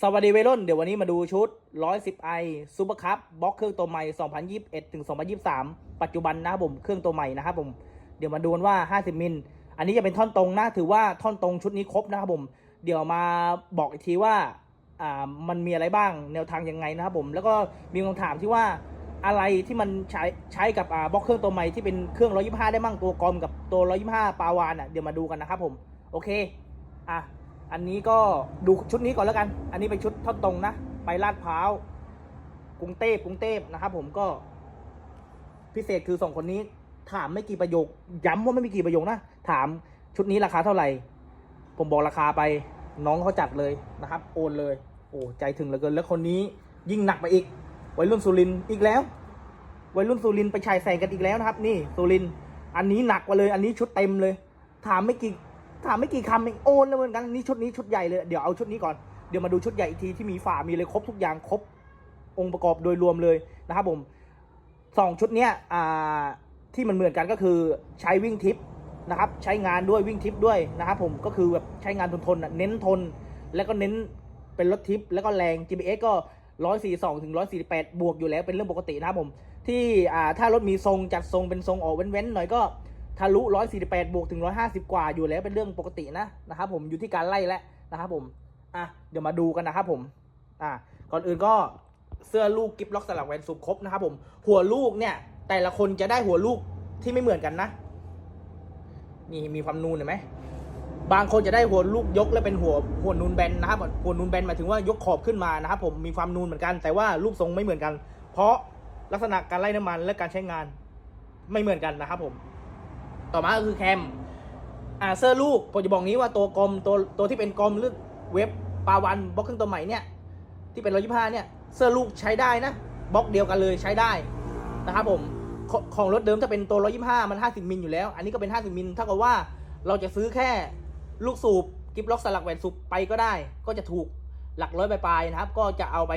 สวัสดีเวรุ่น เดี๋ยววันนี้มาดูชุด 110i ซูเปอร์คัพบล็อกเครื่องตัวใหม่ 2021ถึง2023 ปัจจุบันนะครับผม เครื่องตัวใหม่นะครับผม เดี๋ยวมาดูกันว่า 50 มิล อันนี้จะเป็นท่อนตรงนะ ถือว่าท่อนตรงชุดนี้ครบนะครับผม เดี๋ยวมาบอกอีกทีว่า อ่า มันมีอะไรบ้าง แนวทางยังไงนะครับผม แล้วก็มีคำถามที่ว่าอะไรที่มันใช้ใช้กับอ่าบล็อกเครื่องตัวใหม่ที่เป็นเครื่อง 125 ได้มั่งตัวกลมกับตัว 125 ปาวานอะ เดี๋ยวมาดูกันนะครับผม โอเค อะ อันนี้ก็ดูชุดนี้ก่อนแล้วกัน อันนี้เป็นชุดท่อนตรงนะ ไปลาดพร้าวกรุงเทพกรุงเทพนะครับ ผมก็ พิเศษคือสองคนนี้ ถามไม่กี่ประโยค ย้ำว่าไม่มีกี่ประโยคนะ ถามชุดนี้ราคาเท่าไหร่ ผมบอกราคาไปน้องเขาจัดเลยนะครับ โอนเลย โอ้ใจถึงเหลือเกิน แล้วคนนี้ยิ่งหนักไปอีก วัยรุ่นสุรินอีกแล้ว วัยรุ่นสุรินไปชายแสงกันอีกแล้วนะครับ นี่สุรินอันนี้หนักกว่าเลย อันนี้ชุดเต็มเลย ถามไม่กี่ ถามไม่กี่คำเองโอนเลยเหมือนกันนี่ชุดนี้ชุดใหญ่เลยเดี๋ยวเอาชุดนี้ก่อนเดี๋ยวมาดูชุดใหญ่อีกทีที่มีฝามีเลยครบทุกอย่างครบองค์ประกอบโดยรวมเลยนะครับผมสองชุดเนี้ยอ่าที่มันเหมือนกันก็คือใช้วิ่งทิปนะครับใช้งานด้วยวิ่งทิปด้วยนะครับผมก็คือแบบใช้งานทนทนเน้นทน แล้วก็เน้นเป็นรถทิปแล้วก็แรง GPS ก็142ถึง148 บวกอยู่แล้วเป็นเรื่องปกตินะครับผมที่อ่าถ้ารถมีทรงจัดทรงเป็นทรงออกเว้นๆหน่อยก็ ทะลุ 148 บวกถึง 150 กว่าอยู่แล้วเป็นเรื่องปกตินะนะครับผมอยู่ที่การไล่แล้วนะครับผมอะเดี๋ยวมาดูกันนะครับผมอะก่อนอื่นก็เสื้อลูกกิฟล็อกสลักแวนสุกครบนะครับผมหัวลูกเนี่ย แต่ละคนจะได้หัวลูกที่ไม่เหมือนกันนะ นี่มีความนูนเห็นไหมบางคนจะได้หัวลูกยกและเป็นหัวหัวนูนแบนนะครับหัวนูนแบนหมายถึงว่ายกขอบขึ้นมานะครับผมมีความนูนเหมือนกัน แต่ว่ารูปทรงไม่เหมือนกัน เพราะลักษณะการไล่น้ำมันและการใช้งานไม่เหมือนกันนะครับผม ต่อมาก็คือแคมอ่าเสื้อลูกผมจะบอกนี้ว่าตัวกลมตัวตัวที่เป็นกลมหรือเว็บปาวันบล็อกเครื่องตัวใหม่เนี่ยที่เป็นร้อยยี่ห้าเนี่ยเสื้อลูกใช้ได้นะบล็อกเดียวกันเลยใช้ได้นะครับผมขของรถเดิมถ้าเป็นตัวร้อยยี่ห้ามันห้าสิบมิลอยู่แล้ว อันนี้ก็เป็นห้าสิบมิลเท่ากับว่าเราจะซื้อแค่ลูกสูบกิฟล็อกสลักแหวนสูบไปก็ได้ ก็จะถูกหลักร้อยปลายๆนะครับ ก็จะเอาไป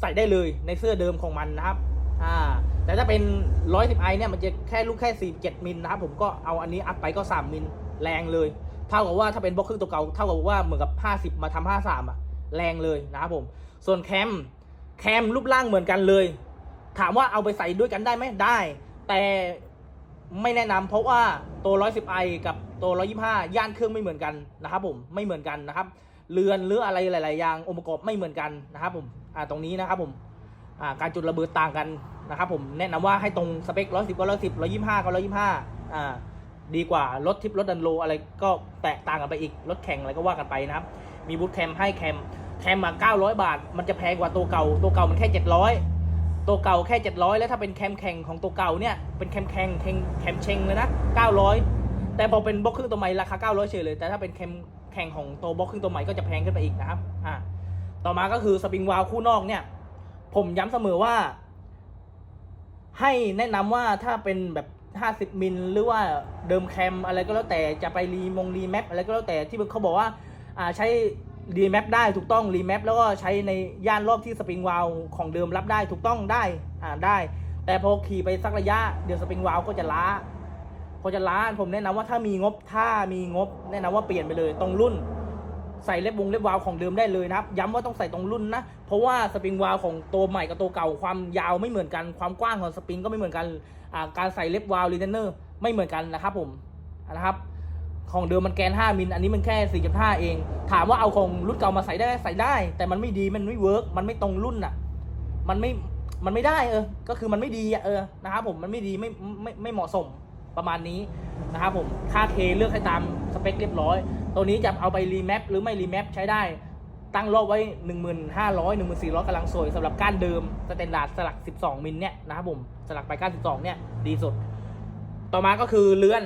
ใส่ได้เลยในเสื้อเดิมของมันนะครับ อ่าแต่ถ้าเป็น 110ไอเนี่ยมันจะแค่ลูกแค่ 47 มิลนะครับผมก็เอาอันนี้อัพไปก็ 3 มิลแรงเลย เท่ากับว่าถ้าเป็นบล็อกครึ่งตัวเก่าเท่ากับว่าเหมือนกับ 50 มาทำ53อะแรงเลยนะครับผม ส่วนแคมแคมรูปร่างเหมือนกันเลย ถามว่าเอาไปใส่ด้วยกันได้ไหมได้ แต่ไม่แนะนำเพราะว่าตัว 110i กับตัว 125 ย่านเครื่องไม่เหมือนกันนะครับผมไม่เหมือนกันนะครับเรือนหรืออะไรหลาย ๆ อย่างองค์ประกอบไม่เหมือนกันนะครับผมอ่าตรงนี้นะครับผม การจุดระเบิดต่างกันนะครับผมแนะนำว่าให้ตรงสเปค110ก็110 125ก็125อ่าดีกว่ารถทิปรถดันโลอะไรก็แตกต่างกันไปอีกรถแข่งอะไรก็ว่ากันไปนะครับ มีบูทแคมให้แคมแคมมา900บาท มันจะแพงกว่าตัวเก่า ตัวเก่ามันแค่700ตัวเก่าแค่700แล้วถ้าเป็นแคมแข่งของตัวเก่าเนี่ยเป็นแคมแข่งแคมแคมเชงเลยนะ900แต่พอเป็นบล็อกครึ่งตัวใหม่ราคา900เฉยเลย แต่ถ้าเป็นแคมแข่งของตัวบล็อกครึ่งตัวใหม่ก็จะแพงขึ้นไปอีกนะครับอ่าต่อมาก็คือสปริงวาลคู่นอกเนี่ย ผมย้ำเสมอว่า ให้แนะนำว่าถ้าเป็นแบบ50มิลหรือว่าเดิมแคมอะไรก็แล้วแต่จะไปรีมงรีแมปอะไรก็แล้วแต่ที่เขาบอกว่าอ่าใช้รีแมปได้ถูกต้องรีแมปแล้วก็ใช้ในย่านรอบที่สปริงวาลของเดิมรับได้ถูกต้องได้อ่าได้ แต่พอขี่ไปสักระยะเดี๋ยวสปริงวาลก็จะล้าพอจะล้าผมแนะนำว่าถ้ามีงบถ้ามีงบ แนะนำว่าเปลี่ยนไปเลยตรงรุ่น ใส่เล็บวงเล็บวาล์วของเดิมได้เลยนะครับ ย้ำว่าต้องใส่ตรงรุ่นนะ เพราะว่าสปริงวาล์วของตัวใหม่กับตัวเก่าความยาวไม่เหมือนกัน ความกว้างของสปริงก็ไม่เหมือนกันการใส่เล็บวาล์วรีเทนเนอร์ไม่เหมือนกันนะครับผมนะครับของเดิมมันแกน 5 มิล อันนี้มันแค่ 4.5 เอง ถามว่าเอาของรุ่นเก่ามาใส่ได้ใส่ได้ แต่มันไม่ดี มันไม่เวิร์กมันไม่ตรงรุ่นอะ มันไม่ มันไม่ได้เออ ก็คือมันไม่ดีอะเออ นะครับผม มันไม่ดี ไม่ ไม่ ไม่เหมาะสมประมาณนี้นะครับผม ค่าเคเลือกให้ตาม เปคเรียบร้อย ตัวนี้จะเอาไปรีแมปหรือไม่รีแมปใช้ได้ ตั้งรอบไว้ 1,500 1,400กำลังสวยสำหรับก้านเดิมสแตนดาร์ดสลัก 12 มิลเนี่ยนะครับผมสลักไปก้าน 12 เนี่ยดีสุด ต่อมาก็คือเรือน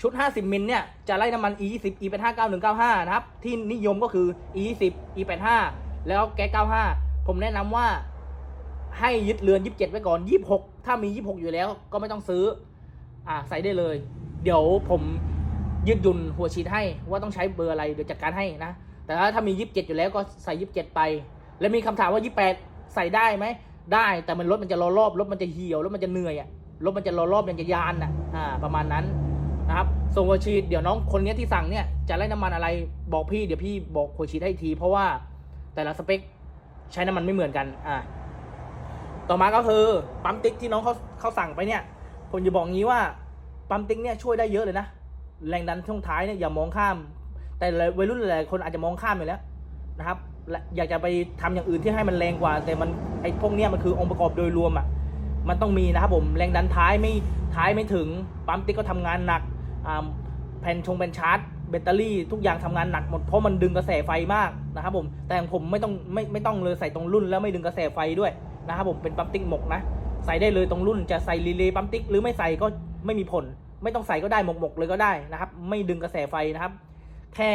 ชุด 50 มิลเนี่ยจะไล่น้ำมัน E20 E85 9195นะครับ ที่นิยมก็คือ E20 E85 แล้วแก๊ส95 ผมแนะนำว่าให้ยึดเรือน 27 ไว้ก่อน 26 ถ้ามี 26 อยู่แล้วก็ไม่ต้องซื้อ อ่าใส่ได้เลย เดี๋ยวผม ยืดหยุ่นหัวฉีดให้ว่าต้องใช้เบอร์อะไรเดี๋ยวจัดการให้นะ แต่ถ้ามี27อยู่แล้วก็ใส่27ไป แล้วมีคำถามว่า28ใส่ได้ไหมได้แต่มันรถมันจะรอรอบรถมันจะเหี่ยวรถมันจะเหนื่อยอะรถมันจะรอรอบมันจะยานอะอ่าประมาณนั้นนะครับส่งหัวฉีดเดี๋ยวน้องคนนี้ที่สั่งเนี่ยจะไล่น้ำมันอะไรบอกพี่เดี๋ยวพี่บอกหัวฉีดให้ทีเพราะว่าแต่ละสเปคใช้น้ำมันไม่เหมือนกัน อ่า ต่อมาก็คือปั๊มติ๊กที่น้องเขาเขาสั่งไปเนี่ย ผมจะบอกงี้ว่าปั๊มติ๊กเนี่ยช่วยได้เยอะเลยนะ แรงดันช่วงท้ายเนี่ยอย่ามองข้าม แต่วัยรุ่นหลายๆคนอาจจะมองข้ามไปแล้วนะครับอยากจะไปทำอย่างอื่นที่ให้มันแรงกว่า แต่มันไอ้พวกเนี้ยมันคือองค์ประกอบโดยรวมอะมันต้องมีนะครับผมแรงดันท้ายไม่ท้ายไม่ถึงปั๊มติ๊กก็ทำงานหนักแผ่นชงแผ่นชาร์จแบตเตอรี่ทุกอย่างทำงานหนักหมดเพราะมันดึงกระแสไฟมากนะครับผมแต่ผมไม่ต้องไม่ไม่ต้องเลยใส่ตรงรุ่นแล้วไม่ดึงกระแสไฟด้วยนะครับผมเป็นปั๊มติ๊กหมกนะใส่ได้เลยตรงรุ่นจะใส่รีเลย์ปั๊มติ๊กหรือไม่ใส่ก็ไม่มีผล ไม่ต้องใส่ก็ได้หมกหมกๆเลยก็ได้นะครับ ไม่ดึงกระแสไฟนะครับ แค่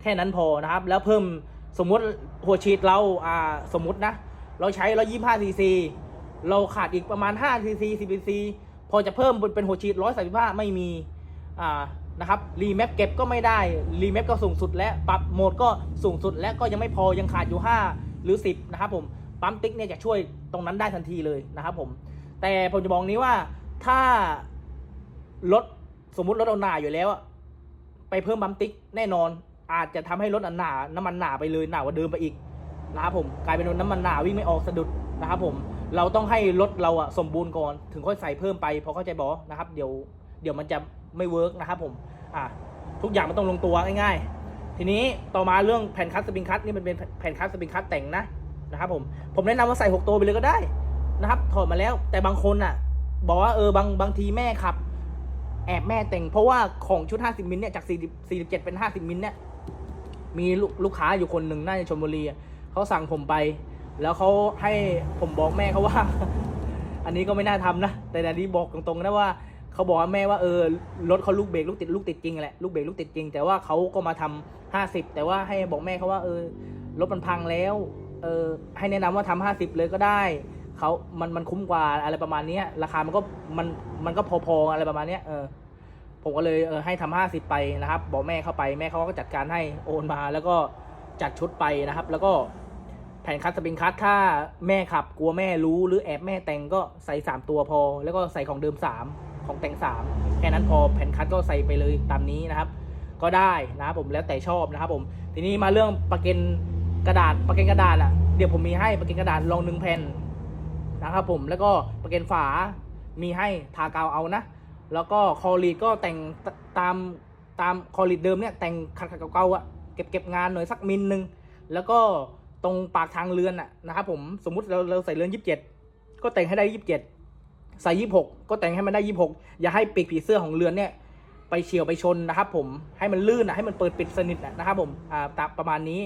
แค่นั้นพอนะครับ แล้วเพิ่มสมมติหัวฉีดเราอ่าสมมตินะ เราใช้ร้อยยี่ห้าซีซีเราขาดอีกประมาณ5ซีซีซีซีพอจะเพิ่มเป็นหัวฉีดร้อยสาสิบห้าไม่มีอ่านะครับรีแมปเก็บก็ไม่ได้รีแมปก็สูงสุดและปรับโหมดก็สูงสุดและก็ยังไม่พอยังขาดอยู่ 5 หรือ 10 นะครับผมปั๊มติ๊กเนี่ยจะช่วยตรงนั้นได้ทันทีเลยนะครับผม แต่ผมจะบอกนี้ว่าถ้า รถสมมุติรถเราหนาอยู่แล้วอะไปเพิ่มปั๊มติ๊กแน่นอน อาจจะทำให้รถอันหนาน้ำมันหนาไปเลยหนากว่าเดิมไปอีกนะครับผมกลายเป็นน้ำมันหนาวิ่งไม่ออกสะดุดนะครับผมเราต้องให้รถเราอะสมบูรณ์ก่อนถึงค่อยใส่เพิ่มไปพอเข้าใจบอนะครับเดี๋ยวเดี๋ยวมันจะไม่เวิร์กนะครับผมอะทุกอย่างมันต้องลงตัวง่ายๆ ทีนี้ต่อมาเรื่องแผ่นคัสสปริงคัสนี่มันเป็นแผ่นคัสสปริงคัสแต่งนะนะครับผมผมแนะนำว่าใส่ 6 ตัวไปเลยก็ได้นะครับถอดมาแล้วแต่บางคนอะ บอกว่าเออบางบางทีแม่ขับ แอบแม่แต่งเพราะว่าของชุด 50 มิลเนี่ยจาก 40 47 เป็น 50 มิลเนี่ยมีลูกลูกค้าอยู่คนหนึ่งน่าจะชลบุรีเขาสั่งผมไป แล้วเขาให้ผมบอกแม่เขาว่า อันนี้ก็ไม่น่าทำนะ แต่อันนี้บอกตรงๆนะว่าเขาบอกว่าแม่ว่าเออรถเขาลูกเบรกลูกติดลูกติดจริงแหละลูกเบรกลูกติดจริง แต่ว่าเขาก็มาทำห้าสิบแต่ว่าให้บอกแม่เขาว่าเออรถมันพังแล้วเออให้แนะนำว่าทำห้าสิบเลยก็ได้เขามันมันคุ้มกว่าอะไรประมาณนี้ราคามันก็มันมันก็พอๆอะไรประมาณนี้เออ ผมก็เลยเออให้ทำห้าสิบไปนะครับ บอกแม่เข้าไปแม่เขาก็จัดการให้โอนมาแล้วก็จัดชุดไปนะครับ แล้วก็แผ่นคัสสปริงคัสถ้าแม่ขับกลัวแม่รู้หรือแอบแม่แต่งก็ใส่สามตัวพอ แล้วก็ใส่ของเดิมสามของแต่งสามแค่นั้นพอแผ่นคัสก็ใส่ไปเลยตามนี้นะครับ ก็ได้นะครับผมแล้วแต่ชอบนะครับผมทีนี้มาเรื่องประก็นกระดาษประก็นกระดาษอะเดี๋ยวผมมีให้ประก็นกระดาษลองหนึ่งแผ่นนะครับผมแล้วก็ประก็นฝามีให้ทากาวเอานะ แล้วก็คอรีดก็แต่งตามตามคอรีดเดิมเนี่ยแต่งขัดขัดเก่าๆอะเก็บเก็บงานหน่อยสักมิลนึง แล้วก็ตรงปากทางเรือนอะนะครับผมสมมุติเราเราใส่เรือนยี่สิบเจ็ดก็แต่งให้ได้ยี่สิบเจ็ดใส่ยี่สิบหกก็แต่งให้มันได้ยี่สิบหกอย่าให้ปีกผีเสื้อของเรือนเนี่ยไปเฉียวไปชนนะครับผมให้มันลื่นอะให้มันเปิดปิดสนิทอะนะครับผมอ่าตามประมาณนี้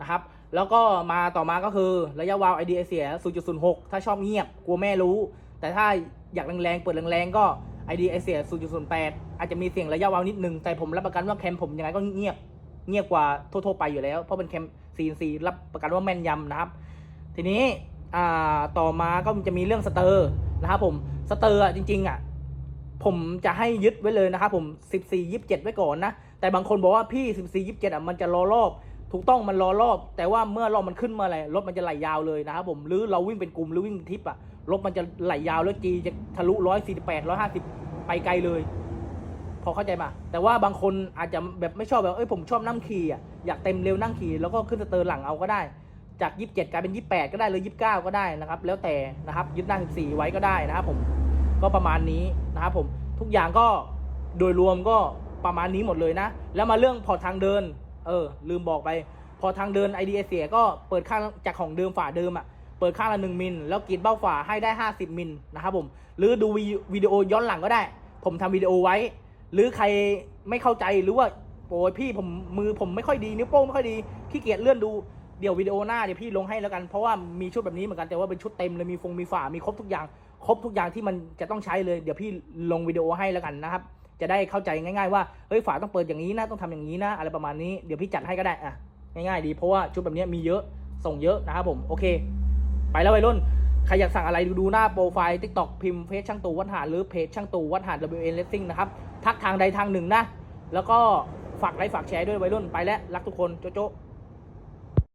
นะครับแล้วก็มาต่อมาก็คือระยะวาล์ว ID เสีย 0.06 ถ้าชอบเงียบกลัวแม่รู้ แต่ถ้าอยากแรงๆ เปิดแรงๆ ก็ ID ไอเสีย0.08 อาจจะมีเสียงระยะวาวนิดนึง แต่ผมรับประกันว่าแคมป์ผมยังไงก็เงียบ เงียบกว่าทั่วๆไปอยู่แล้ว เพราะเป็นแคมป์ CNC รับประกันว่าแม่นยำนะครับ ทีนี้ต่อมาก็จะมีเรื่องสเตอร์นะครับผมสเตอร์จริงๆอะผมจะให้ยึดไว้เลยนะครับผม 14 27 ไว้ก่อนนะ แต่บางคนบอกว่าพี่ 14 27อะมันจะรอรอบ ถูกต้องมันรอรอบ แต่ว่าเมื่อรอบมันขึ้นมาอะไรรถมันจะไหลยาวเลยนะครับผม หรือเราวิ่งเป็นกลุ่มหรือวิ่งทิปอะ รถมันจะไหลยาวแล้วจีจะทะลุ 148 150 ไปไกลเลย พอเข้าใจมาแต่ว่าบางคนอาจจะแบบไม่ชอบแบบเอ้ยผมชอบนั่งขี่อะอยากเต็มเร็วนั่งขี่แล้วก็ขึ้นสเตอร์หลังเอาก็ได้ จากยี่สิบเจ็ดกลายเป็นยี่สิบแปดก็ได้เลยยี่สิบเก้าก็ได้นะครับ แล้วแต่นะครับยึดหน้าสิบสี่ไว้ก็ได้นะครับผมก็ประมาณนี้นะครับผมทุกอย่างก็โดยรวมก็ประมาณนี้หมดเลยนะ แล้วมาเรื่องพอทางเดิน เออ ลืมบอกไป พอทางเดิน ID เดียเสียก็เปิดข้างจากของเดิมฝาเดิมอะ เปิดข้างละหนึ่งมิล แล้วกรีดเบ้าฝาให้ได้ 50 มิลนะครับผม หรือดูวิวิดีโอย้อนหลังก็ได้ ผมทำวิดีโอไว้ หรือใครไม่เข้าใจหรือว่าโอ้ยพี่ผมมือผมไม่ค่อยดีนิ้วโป้งไม่ค่อยดีขี้เกียจเลื่อนดูเดี๋ยววิดีโอหน้าเดี๋ยวพี่ลงให้แล้วกันเพราะว่ามีชุดแบบนี้เหมือนกันแต่ว่าเป็นชุดเต็มเลยมีฟงมีฝามีครบทุกอย่าง ครบทุกอย่างที่มันจะต้องใช้เลย เดี๋ยวพี่ลงวิดีโอให้แล้วกันนะครับ จะได้เข้าใจง่าย ๆ ว่าเฮ้ยฝาต้องเปิดอย่างนี้นะต้องทำอย่างนี้นะอะไรประมาณนี้เดี๋ยวพี่จัดให้ก็ได้อะง่ายๆดีเพราะว่าชุดแบบนี้มีเยอะส่งเยอะนะครับผมโอเค ไปแล้ววัยรุ่น ใครอยากสั่งอะไรดูหน้าโปรไฟล์ทิกตอกพิมพ์เพจช่างตูวัดหาดหรือเพจช่างตูวัดหาด WN Racing นะครับ ทักทางใดทางหนึ่งนะ แล้วก็ฝากไลค์ฝากแชร์ด้วยวัยรุ่นไปแล้ว รักทุกคน โจ๊ะ